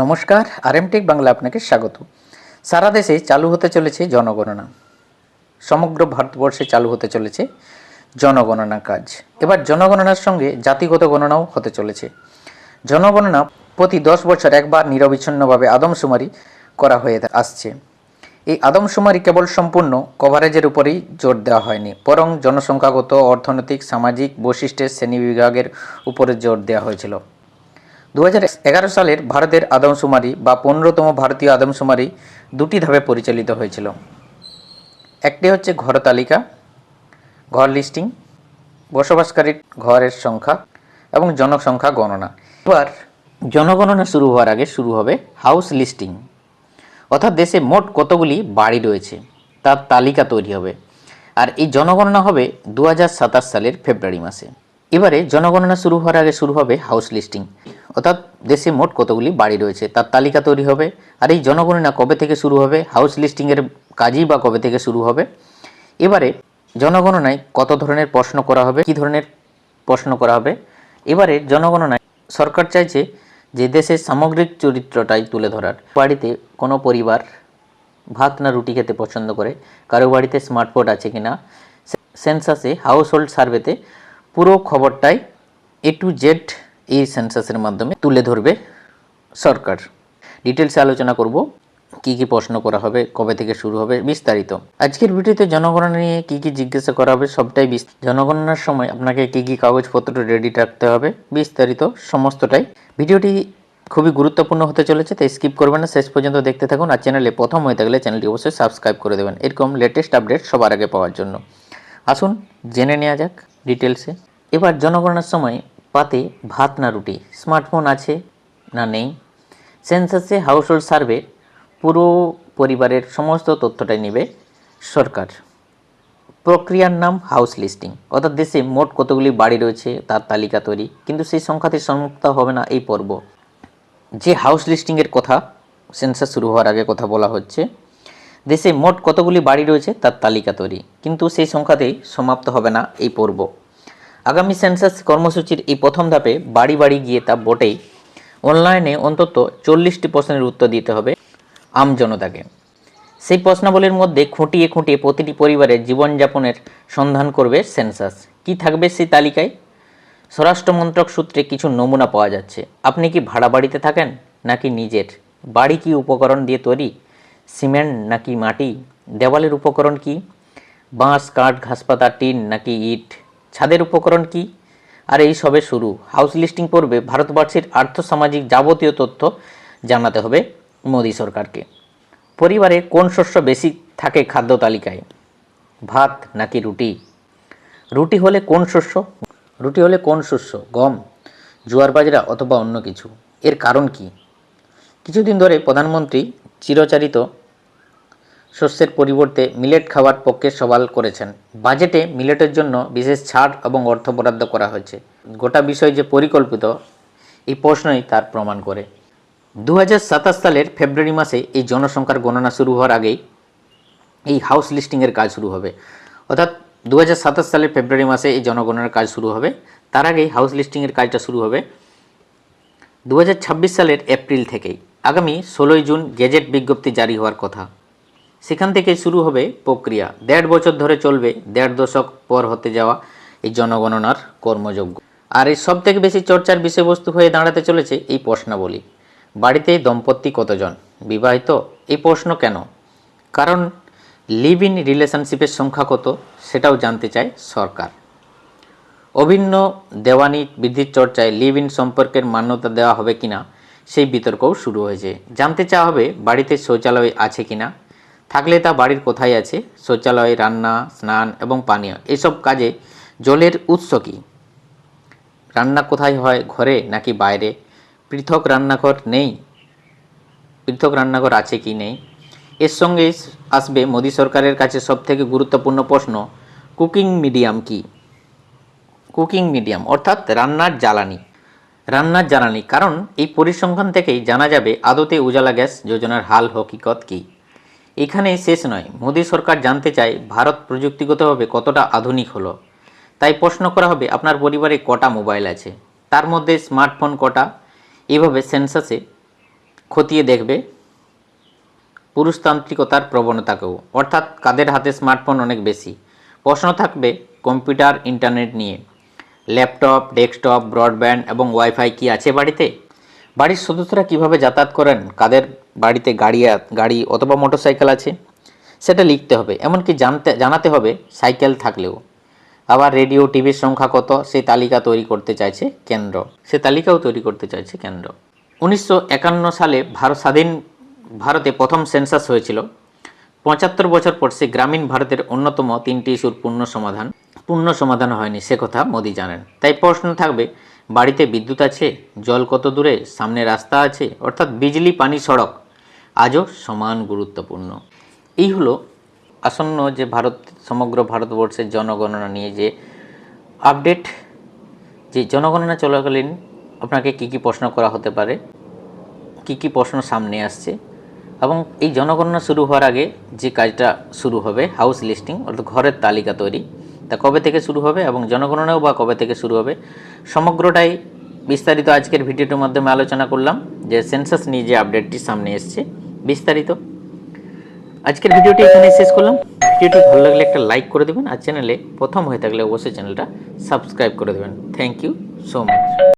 নমস্কার আরএমটেক বাংলা আপনাকে স্বাগত। সারা দেশে চালু হতে চলেছে জনগণনা। সমগ্র ভারতবর্ষে চালু হতে চলেছে জনগণনা কাজ। এবার জনগণনার সঙ্গে জাতিগত গণনাও হতে চলেছে। জনগণনা প্রতি দশ বছর একবার নিরবিচ্ছিন্নভাবে আদমশুমারি করা হয়ে আসছে। এই আদমশুমারি কেবল সম্পূর্ণ কভারেজের উপরেই জোর দেওয়া হয়নি, বরং জনসংখ্যাগত, অর্থনৈতিক, সামাজিক বৈশিষ্ট্যের শ্রেণি বিভাগের উপরে জোর দেওয়া হয়েছিল। দু সালের ভারতের আদমশুমারি বা পনেরোতম ভারতীয় আদমশুমারি দুটি ধাপে পরিচালিত হয়েছিল। একটি হচ্ছে ঘর তালিকা, ঘর লিস্টিং, বসবাসকারীর ঘরের সংখ্যা এবং জনসংখ্যা গণনা। এবার জনগণনা শুরু হওয়ার আগে শুরু হবে হাউস লিস্টিং। অর্থাৎ দেশে মোট কতগুলি বাড়ি রয়েছে, তার তালিকা তৈরি হবে। আর এই জনগণনা হবে দু হাজার সাতাশ সালের ফেব্রুয়ারি মাসে। এবারে জনগণনা শুরু হওয়ার আগে শুরু হবে হাউস লিস্টিং অর্থাৎ দেশে মোট কতগুলি বাড়ি রয়েছে, তার তালিকা তৈরি হবে। আর এই জনগণনা কবে থেকে শুরু হবে হাউস লিস্টিংয়ের কাজই বা কবে থেকে শুরু হবে? এবারে জনগণনায় কত ধরনের প্রশ্ন করা হবে, কি ধরনের প্রশ্ন করা হবে? এবারে জনগণনায় সরকার চাইছে যে দেশের সামগ্রিক চরিত্রটাই তুলে ধরার। বাড়িতে কোনো পরিবার ভাত না রুটি খেতে পছন্দ করে, কারও বাড়িতে স্মার্টফোন আছে কি না সেন্সাসে হাউস হোল্ড সার্ভেতে পুরো খবরটাই এ টু জেড এই সেন্সাসের মাধ্যমে তুলে ধরবে সরকার। ডিটেলসে আলোচনা করব, কি কি প্রশ্ন করা হবে, কবে থেকে শুরু হবে, বিস্তারিত। আজকের ভিডিওতে জনগণনা নিয়ে কি কি জিজ্ঞাসা করা হবে, সবটাই জনগণনার সময় আপনাকে কি কি কাগজপত্র রেডি রাখতে হবে, বিস্তারিত সমস্তটাই। ভিডিওটি খুবই গুরুত্বপূর্ণ হতে চলেছে, তাই স্কিপ করবেন না। শেষ পর্যন্ত দেখতে থাকুন, আর চ্যানেলে প্রথম হয়ে থাকলে চ্যানেলটি অবশ্যই সাবস্ক্রাইব করে দেবেন। এরকম লেটেস্ট আপডেট সবার আগে পাওয়ার জন্য। আসুন, জেনে নেওয়া যাক ডিটেলসে। এবার জনগণনার সময়, পাতে ভাত না রুটি, স্মার্টফোন আছে না নেই? সেন্সাসে হাউস হোল্ড সার্ভে, পুরো পরিবারের সমস্ত তথ্যটাই নেবে সরকার। প্রক্রিয়ার নাম হাউস লিস্টিং। অর্থাৎ দেশে মোট কতগুলি বাড়ি রয়েছে, তার তালিকা তৈরি। কিন্তু সেই সংখ্যাতে সম্মুক্ত হবে না এই পর্ব। যে হাউস লিস্টিংয়ের কথা, সেন্সাস শুরু হওয়ার আগে কথা বলা হচ্ছে দেশে মোট কতগুলি বাড়ি রয়েছে তার তালিকা তৈরি। কিন্তু সেই সংখ্যাতেই সমাপ্ত হবে না এই পর্ব। আগামী সেন্সাস কর্মসূচির এই প্রথম ধাপে বাড়ি বাড়ি গিয়ে তা বটেই। অনলাইনে অন্তত চল্লিশটি প্রশ্নের উত্তর দিতে হবে আম জনতাকে। সেই প্রশ্নাবলীর মধ্যে খুঁটিয়ে খুঁটিয়ে প্রতিটি পরিবারের জীবনযাপনের সন্ধান করবে সেন্সাস। কি থাকবে সেই তালিকায়? স্বরাষ্ট্র মন্ত্রক সূত্রে কিছু নমুনা পাওয়া যাচ্ছে। আপনি কি ভাড়া বাড়িতে থাকেন নাকি নিজের? বাড়ি কি উপকরণ দিয়ে তৈরি? সিমেন্ট নাকি মাটি? দেওয়ালের উপকরণ কি? বাঁশ, কাঠ, ঘাসপাতা, টিন নাকি ইট? ছাদের উপকরণ কি? আর, এই সবে শুরু। হাউস লিস্টিং পর্বে ভারতবর্ষের আর্থসামাজিক যাবতীয় তথ্য জানাতে হবে মোদী সরকারকে। পরিবারে কোন শস্য বেশি থাকে খাদ্য তালিকায়? ভাত নাকি রুটি? রুটি হলে কোন শস্য? রুটি হলে কোন শস্য? গম, জোয়ার, বাজরা অথবা অন্য কিছু। এর কারণ কি? কিছুদিন ধরে প্রধানমন্ত্রী চিরচারিত শস্যের পরিবর্তে মিলেট খাওয়ার পক্ষে সওয়াল করেছেন। বাজেটে মিলেটের জন্য বিশেষ ছাড় এবং অর্থ বরাদ্দ করা হয়েছে। গোটা বিষয় যে পরিকল্পিত, এই প্রশ্নই তার প্রমাণ করে। দু হাজার সাতাশ সালের ফেব্রুয়ারি মাসে এই জনসংখ্যার গণনা শুরু হওয়ার আগেই এই হাউস লিস্টিংয়ের কাজ শুরু হবে। অর্থাৎ দু হাজার সাতাশ সালের ফেব্রুয়ারি মাসে এই জনগণনার কাজ শুরু হবে। তার আগেই হাউস লিস্টিংয়ের কাজটা শুরু হবে। দু হাজার ছাব্বিশ সালের এপ্রিল থেকেই। আগামী ষোলোই জুন গেজেট বিজ্ঞপ্তি জারি হওয়ার কথা। সেখান থেকে শুরু হবে প্রক্রিয়া। দেড় বছর ধরে চলবে, দেড় দশক পর হতে যাওয়া এই জনগণনার কর্মযোগ্য আর এই সব থেকে বেশি চর্চার বিষয়বস্তু হয়ে দাঁড়াতে চলেছে এই প্রশ্নাবলী। বাড়িতে দম্পতি কতজন? বিবাহিত? এই প্রশ্ন কেন? কারণ লিভ ইন রিলেশনশিপের সংখ্যা কত? সেটাও জানতে চায় সরকার। অভিন্ন দেওয়ানি বৃদ্ধির চর্চায় লিভ ইন সম্পর্কের মান্যতা দেওয়া হবে কিনা? সেই বিতর্কও শুরু হয়েছে। জানতে চাওয়া হবে বাড়িতে শৌচালয় আছে কি না থাকলে তা বাড়ির কোথায় আছে? শৌচালয়, রান্না, স্নান এবং পানীয়, এসব কাজে জলের উৎস কী? রান্না কোথায় হয়? ঘরে নাকি বাইরে? পৃথক রান্নাঘর নেই? পৃথক রান্নাঘর আছে কি নেই? এর সঙ্গে আসবে মোদী সরকারের কাছে সবথেকে গুরুত্বপূর্ণ প্রশ্ন, কুকিং মিডিয়াম কি? কুকিং মিডিয়াম, অর্থাৎ রান্নার জ্বালানি। রান্নার জ্বালানি, কারণ এই পরিসংখ্যান থেকেই জানা যাবে আদতে উজালা গ্যাস যোজনার হাল, হকিকত কী। এখানেই শেষ নয়, মোদী সরকার জানতে চায় ভারত প্রযুক্তিগতভাবে কতটা আধুনিক হলো। তাই প্রশ্ন করা হবে, আপনার পরিবারে কটা মোবাইল আছে? তার মধ্যে স্মার্টফোন কটা? এভাবে সেন্সাসে খতিয়ে দেখবে পুরুষতান্ত্রিকতার প্রবণতাকেও। অর্থাৎ কাদের হাতে স্মার্টফোন অনেক বেশি? প্রশ্ন থাকবে কম্পিউটার, ইন্টারনেট নিয়ে। ল্যাপটপ, ডেস্কটপ, ব্রডব্যান্ড এবং ওয়াইফাই কি আছে বাড়িতে? বাড়ির সদস্যরা কীভাবে যাতায়াত করেন? কাদের বাড়িতে গাড়ি গাড়ি অথবা মোটরসাইকেল আছে? সেটা লিখতে হবে, এমনকি জানতে, জানাতে হবে সাইকেল থাকলেও। আবার রেডিও, টিভির সংখ্যা কত? সেই তালিকা তৈরি করতে চাইছে কেন্দ্র। সে তালিকাও তৈরি করতে চাইছে কেন্দ্র। উনিশশো একান্ন সালে ভারত, স্বাধীন ভারতে প্রথম সেন্সাস হয়েছিল। পঁচাত্তর বছর পর সে গ্রামীণ ভারতের অন্যতম তিনটি ইস্যুর পূর্ণ সমাধান পূর্ণ সমাধান হয়নি, সে কথা মোদি জানেন। তাই প্রশ্ন থাকবে, বাড়িতে বিদ্যুৎ আছে, জল কত দূরে, সামনে রাস্তা আছে, অর্থাৎ বিজলি পানি সড়ক, আজও সমান গুরুত্বপূর্ণ। এই হলো আসন্ন যে ভারত, সমগ্র ভারতবর্ষের জনগণনা নিয়ে যে আপডেট। যে জনগণনা চলাকালীন আপনাকে কী কী প্রশ্ন করা হতে পারে, কী কী প্রশ্ন সামনে আসছে, এবং এই জনগণনা শুরু হওয়ার আগে যে কাজটা শুরু হবে, হাউস লিস্টিং, অর্থাৎ ঘরের তালিকা তৈরি তা কবে থেকে শুরু হবে এবং জনগণনাও বা কবে থেকে শুরু হবে? সমগ্রটাই বিস্তারিত আজকের ভিডিওটির মাধ্যমে আলোচনা করলাম, যে সেন্সাস নিয়ে যে আপডেটটি সামনে এসছে, বিস্তারিত। আজকের ভিডিওটি এখানে শেষ করলাম। ভিডিওটি ভালো লাগলে একটা লাইক করে দেবেন, আর চ্যানেলে প্রথম হয়ে থাকলে অবশ্যই চ্যানেলটা সাবস্ক্রাইব করে দেবেন। Thank you so much.